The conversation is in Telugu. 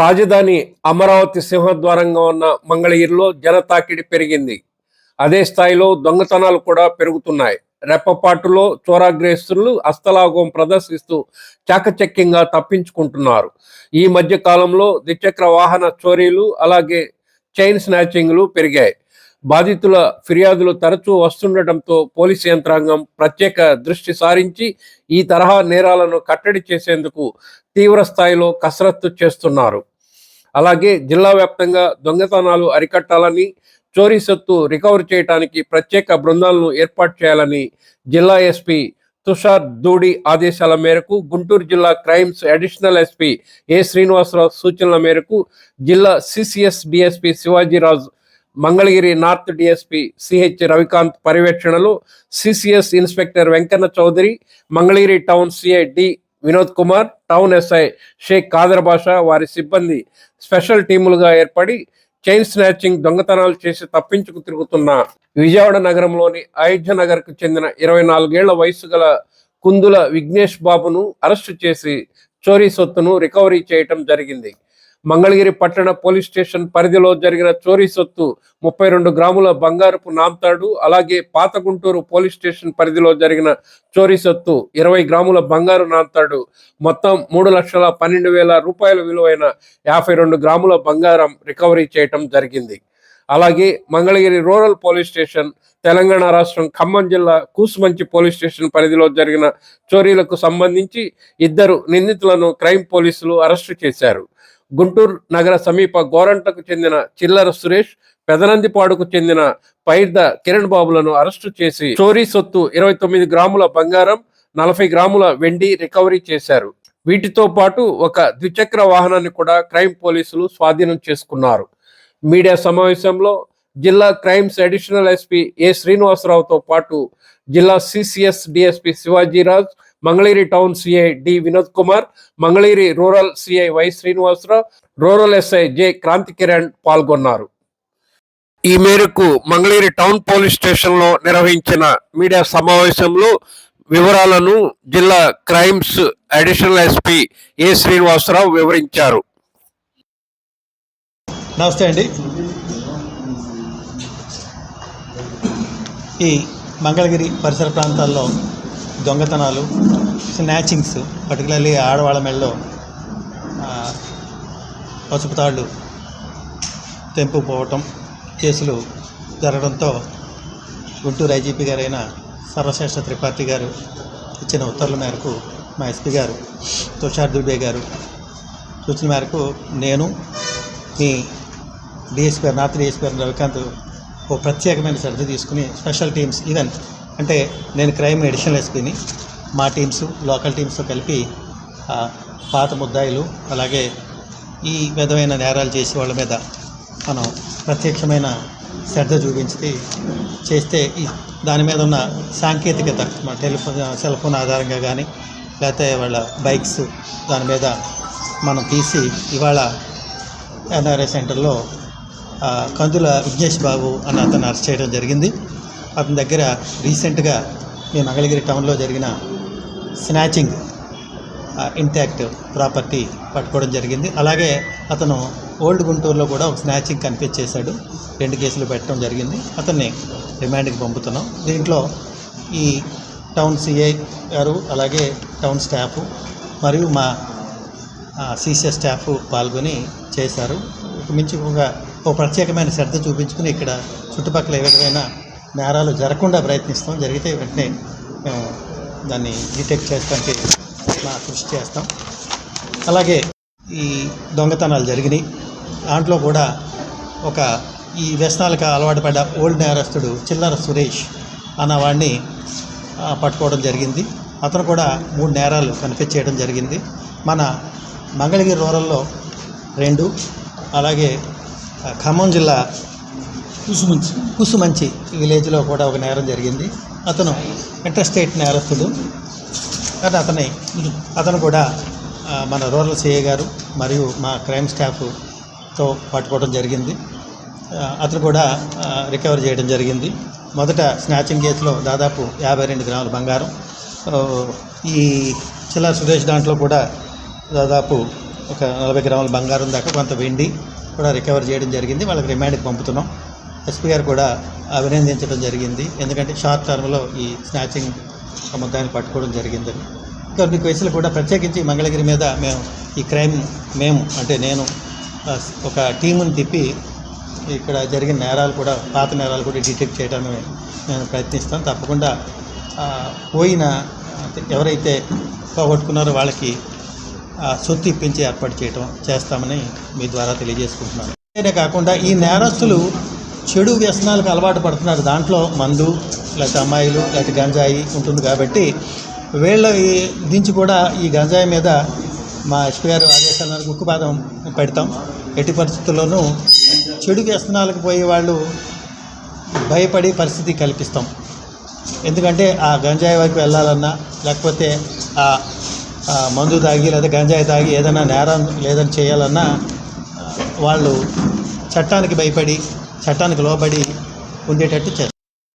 రాజధాని అమరావతి సింహద్వారంగా ఉన్న మంగళగిరిలో జనతాకిడి పెరిగింది. అదే స్థాయిలో దొంగతనాలు కూడా పెరుగుతున్నాయి. రెప్పపాటులో చోరాగ్రస్తులు అస్తలాగం ప్రదర్శిస్తూ చాకచక్యంగా తప్పించుకుంటున్నారు. ఈ మధ్య కాలంలో ద్విచక్ర వాహన చోరీలు అలాగే చైన్ స్నాచింగ్లు పెరిగాయి. బాధితుల ఫిర్యాదులు తరచూ వస్తుండటంతో పోలీస్ యంత్రాంగం ప్రత్యేక దృష్టి సారించి ఈ తరహా నేరాలను కట్టడి చేసేందుకు తీవ్ర స్థాయిలో కసరత్తు చేస్తున్నారు. అలాగే జిల్లా వ్యాప్తంగా దొంగతనాలు అరికట్టాలని చోరీ సొత్తు రికవర్ చేయడానికి ప్రత్యేక బృందాలను ఏర్పాటు చేయాలని జిల్లా ఎస్పీ తుషార్ దూడి ఆదేశాల మేరకు గుంటూరు జిల్లా crimes additional SP A Srinivasarao సూచనల మేరకు జిల్లా CCS DSP Sivajiraju Mangalagiri north DSP CH Ravikanth పర్యవేక్షణలో CCS inspector Venkanna Chowdary Mangalagiri town CI D Vinod Kumar town SI Sheikh Khader Basha వారి సిబ్బంది స్పెషల్ టీములుగా ఏర్పడి చైన్ స్నాచింగ్ దొంగతనాలు చేసి తప్పించుకు తిరుగుతున్న విజయవాడ నగరంలోని అయోధ్య నగర్కు చెందిన ఇరవై నాలుగేళ్ళ వయసు గల కుందుల విఘ్నేష్ బాబును అరెస్టు చేసి చోరీ సొత్తును రికవరీ చేయటం జరిగింది. మంగళగిరి పట్టణ పోలీస్ స్టేషన్ పరిధిలో జరిగిన చోరీ సొత్తు ముప్పై రెండు గ్రాముల బంగారపు నాంతాడు అలాగే పాత గుంటూరు పోలీస్ స్టేషన్ పరిధిలో జరిగిన చోరీ సొత్తు ఇరవై గ్రాముల బంగారు నాంతాడు. మొత్తం మూడు లక్షల పన్నెండు వేల రూపాయల విలువైన యాభై రెండు గ్రాముల బంగారం రికవరీ చేయటం జరిగింది. అలాగే Mangalagiri rural police station Telangana రాష్ట్రం ఖమ్మం జిల్లా కూసుమంచి పోలీస్ స్టేషన్ పరిధిలో జరిగిన చోరీలకు సంబంధించి ఇద్దరు నిందితులను క్రైమ్ పోలీసులు అరెస్టు చేశారు. గుంటూరు నగర సమీప గోరంటకు చెందిన చిల్లర సురేష్ పెదనందిపాడుకు చెందిన పైర్ద కిరణ్ బాబులను అరెస్టు చేసి చోరీ సొత్తు ఇరవై తొమ్మిది గ్రాముల బంగారం నలభై గ్రాముల వెండి రికవరీ చేశారు. వీటితో పాటు ఒక ద్విచక్ర వాహనాన్ని కూడా క్రైమ్ పోలీసులు స్వాధీనం చేసుకున్నారు. మీడియా సమావేశంలో జిల్లా క్రైమ్స్ అడిషనల్ ఎస్పీ ఏ శ్రీనివాసరావుతో పాటు జిల్లా CCS DSP Sivajiraj Mangalagiri town CI D Vinod Kumar Mangalagiri rural CI Y Srinivasarao rural SI J Kranthi Kiran పాల్గొన్నారు. ఈ మేరకు మంగళగిరి టౌన్ పోలీస్ స్టేషన్లో నిర్వహించిన మీడియా సమావేశంలో వివరాలను జిల్లా crimes additional SP A Srinivasarao వివరించారు. నమస్తే అండి. ఈ మంగళగిరి పరిసర ప్రాంతాల్లో దొంగతనాలు స్నాచింగ్స్ పర్టికులర్లీ ఆడవాళ్ళ మెడలో పసుపు తాళ్ళు తెంపుపోవటం కేసులు జరగడంతో గుంటూరు ఐజీపీ గారైన సర్వశ్రేష్ఠ త్రిపాఠి గారు ఇచ్చిన ఉత్తర్వుల మేరకు మా ఎస్పీ గారు తుషార్ దుబే గారు సూచన మేరకు నేను మీ డిఎస్పీ గారు నార్త్ డిఎస్పీ గారు రవికాంత్ ఓ ప్రత్యేకమైన శ్రద్ధ తీసుకుని స్పెషల్ టీమ్స్ ఈవెన్ అంటే నేను క్రైమ్ ఎడిషనల్ ఎస్పీని మా టీమ్స్ లోకల్ టీమ్స్తో కలిపి పాత ముద్దాయిలు అలాగే ఈ విధమైన నేరాలు చేసే వాళ్ళ మీద మనం ప్రత్యక్షమైన శ్రద్ధ చూపించి చేస్తే ఈ దాని మీద ఉన్న సాంకేతికత మన టెలిఫోన్ సెల్ ఫోన్ ఆధారంగా కానీ లేకపోతే వాళ్ళ బైక్స్ దాని మీద మనం తీసి ఇవాళ ఎన్ఆర్ఐ సెంటర్లో కందుల విఘ్నేష్ బాబు అని అతను అరెస్ట్ చేయడం జరిగింది. అతని దగ్గర రీసెంట్గా మీ మంగళగిరి టౌన్లో జరిగిన స్నాచింగ్ ఇంటాక్ట్ ప్రాపర్టీ పట్టుకోవడం జరిగింది. అలాగే అతను ఓల్డ్ గుంటూరులో కూడా ఒక స్నాచింగ్ కనిపించేశాడు. రెండు కేసులు పెట్టడం జరిగింది. అతన్ని రిమాండ్కి పంపుతున్నాం. దీంట్లో ఈ టౌన్ సిఐ గారు అలాగే టౌన్ స్టాఫ్ మరియు మా సీసీ స్టాఫ్ పాల్గొని చేశారు. ఇక మించి ఒక ఒక ప్రత్యేకమైన శ్రద్ధ చూపించుకుని ఇక్కడ చుట్టుపక్కల ఏ విధమైన నేరాలు జరగకుండా ప్రయత్నిస్తాం. జరిగితే వెంటనే మేము దాన్ని డిటెక్ట్ చేస్తానికి మా కృషి చేస్తాం. అలాగే ఈ దొంగతనాలు జరిగినాయి. దాంట్లో కూడా ఒక ఈ వ్యసనాలకు అలవాటు పడ్డ ఓల్డ్ నేరస్తుడు చిల్లర సురేష్ అన్నవాడిని పట్టుకోవడం జరిగింది. అతను కూడా మూడు నేరాలు కన్ఫెస్ చేయడం జరిగింది. మన మంగళగిరి రూరల్లో రెండు అలాగే ఖమ్మం జిల్లా కుసుమంచి. కుసుమంచి విలేజ్లో కూడా ఒక నేరం జరిగింది. అతను ఇంటర్స్టేట్ నేరస్తుడు. కానీ అతని అతను కూడా మన రూరల్ సిఏ గారు మరియు మా క్రైమ్ స్టాఫ్తో పట్టుకోవడం జరిగింది. అతను కూడా రికవర్ చేయడం జరిగింది. మొదట స్నాచింగ్ కేసులో దాదాపు యాభై రెండు గ్రాముల బంగారం. ఈ చిల్లా సురేష్ దాంట్లో కూడా దాదాపు ఒక నలభై గ్రాముల బంగారం దాకా కొంత వెండి కూడా రికవర్ చేయడం జరిగింది. వాళ్ళకి రిమాండ్కి పంపుతున్నాం. ఎస్పీ గారు కూడా అభినందించడం జరిగింది. ఎందుకంటే షార్ట్ టర్మ్లో ఈ స్నాచింగ్ ముద్దాన్ని పట్టుకోవడం జరిగిందని కొన్ని కేసులు కూడా ప్రత్యేకించి మంగళగిరి మీద మేము ఈ క్రైమ్ మేము అంటే నేను ఒక టీముని తిప్పి ఇక్కడ జరిగిన నేరాలు కూడా పాత నేరాలు కూడా డిటెక్ట్ చేయడానికి నేను ప్రయత్నిస్తాను తప్పకుండా పోయిన ఎవరైతే పోగొట్టుకున్నారో వాళ్ళకి ఆ, సొత్తు ఇప్పించి ఏర్పాటు చేయటం చేస్తామని మీ ద్వారా తెలియజేసుకుంటున్నాను. ఇదే కాకుండా ఈ నేరస్తులు చెడు వ్యసనాలకు అలవాటు పడుతున్నారు. దాంట్లో మందు లేకపోతే అమ్మాయిలు లేకపోతే గంజాయి ఉంటుంది కాబట్టి వీళ్ళ దించి కూడా ఈ గంజాయి మీద మా ఎస్పీ గారు ఆదేశాల మేరకు ఉక్కుపాదం పెడతాం. ఎట్టి పరిస్థితుల్లోనూ చెడు వ్యసనాలకు పోయే వాళ్ళు భయపడే పరిస్థితి కల్పిస్తాం. ఎందుకంటే ఆ గంజాయి వైపు వెళ్ళాలన్నా లేకపోతే ఆ మందు తాగి లేదా గంజాయి తాగి ఏదైనా నేరం లేదని చేయాలన్నా వాళ్ళు చట్టానికి భయపడి చట్టానికి లోబడి ఉండేటట్టు చేస్తారు.